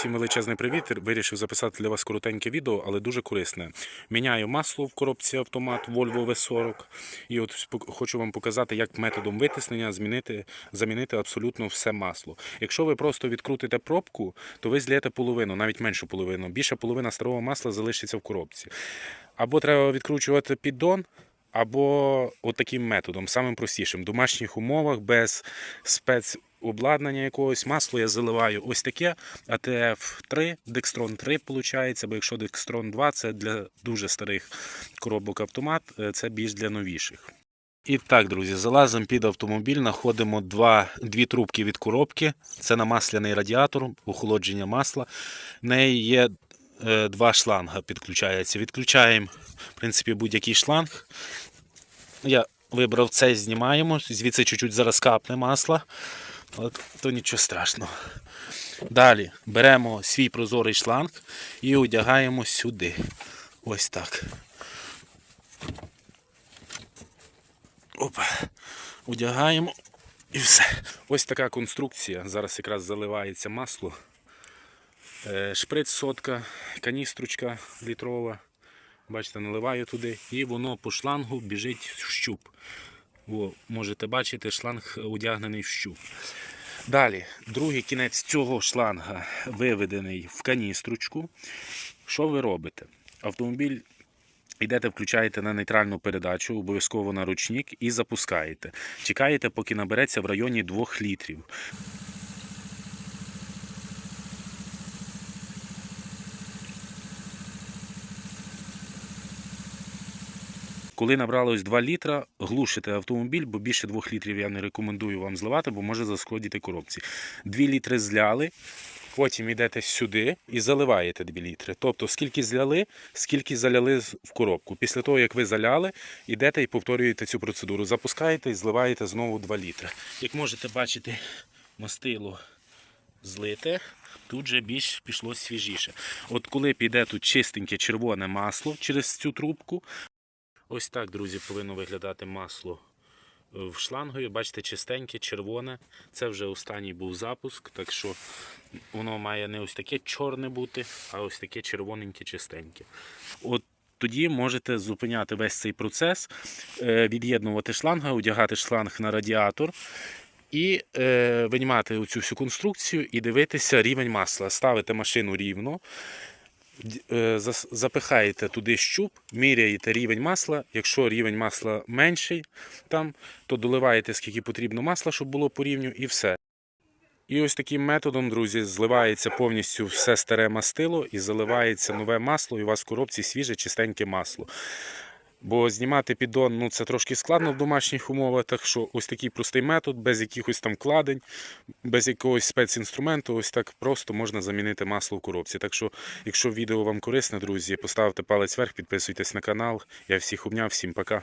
Всім величезний привіт. Вирішив записати для вас коротеньке відео, але дуже корисне. Міняю масло в коробці автомат Volvo V40. І от хочу вам показати, як методом витиснення змінити, замінити абсолютно все масло. Якщо ви просто відкрутите пробку, то ви злієте половину, навіть меншу половину. Більша половина старого масла залишиться в коробці. Або треба відкручувати піддон, або от таким методом, самим простішим, в домашніх умовах, без спецобладнання якогось масло я заливаю ось таке АТФ 3, Декстрон 3 виходить, бо якщо Декстрон 2 це для дуже старих коробок автомат, е, це більш для новіших. І так, друзі, залазимо під автомобіль, знаходимо дві трубки від коробки. Це намасляний радіатор, охолодження масла. В неї є е, два шланга підключається. Відключаємо, в принципі, будь-який шланг. Я вибрав цей, знімаємо. Звідси чуть-чуть зараз капне масла. От, то нічого страшного. Далі беремо свій прозорий шланг і одягаємо сюди. Ось так. Опа. Одягаємо і все. Ось така конструкція. Зараз якраз заливається масло. Е, Шприц сотка, каністручка літрова. Бачите, наливаю туди, і воно по шлангу біжить в щуп. О, можете бачити, шланг одягнений в щуп. Далі, другий кінець цього шланга виведений в каністручку. Що ви робите? Автомобіль йдете, включаєте на нейтральну передачу, обов'язково на ручник і запускаєте. Чекаєте, поки набереться в районі 2 літрів. Коли набралось 2 літра, глушите автомобіль, бо більше 2 літрів я не рекомендую вам зливати, бо може зашкодити коробці. 2 літри зляли, потім йдете сюди і заливаєте 2 літри. Тобто, скільки зляли, скільки заляли в коробку. Після того, як ви заляли, йдете і повторюєте цю процедуру. Запускаєте і зливаєте знову 2 літри. Як можете бачити, мастило злите, тут же більш пішло свіжіше. От коли піде тут чистеньке червоне масло через цю трубку, Ось так, друзі, повинно виглядати масло е, в шлангові. Бачите, чистеньке, червоне. Це вже останній був запуск, так що воно має не ось таке чорне бути, а ось таке червоненьке, чистеньке. От тоді можете зупиняти весь цей процес, е, від'єднувати шланга, одягати шланг на радіатор. І е, винімати оцю всю конструкцію і дивитися рівень масла. Ставите машину рівно, запихаєте туди щуп, міряєте рівень масла. Якщо рівень масла менший, там, то доливаєте скільки потрібно масла, щоб було по рівню, і все. І ось таким методом, друзі, зливається повністю все старе мастило і заливається нове масло, і у вас в коробці свіже, чистеньке масло. Бо знімати піддон ну, це трошки складно в домашніх умовах, так що ось такий простий метод, без якихось там вкладень, без якогось спецінструменту, ось так просто можна замінити масло в коробці. Так що, якщо відео вам корисне, друзі, поставте палець вверх, підписуйтесь на канал. Я всіх обняв, всім пока.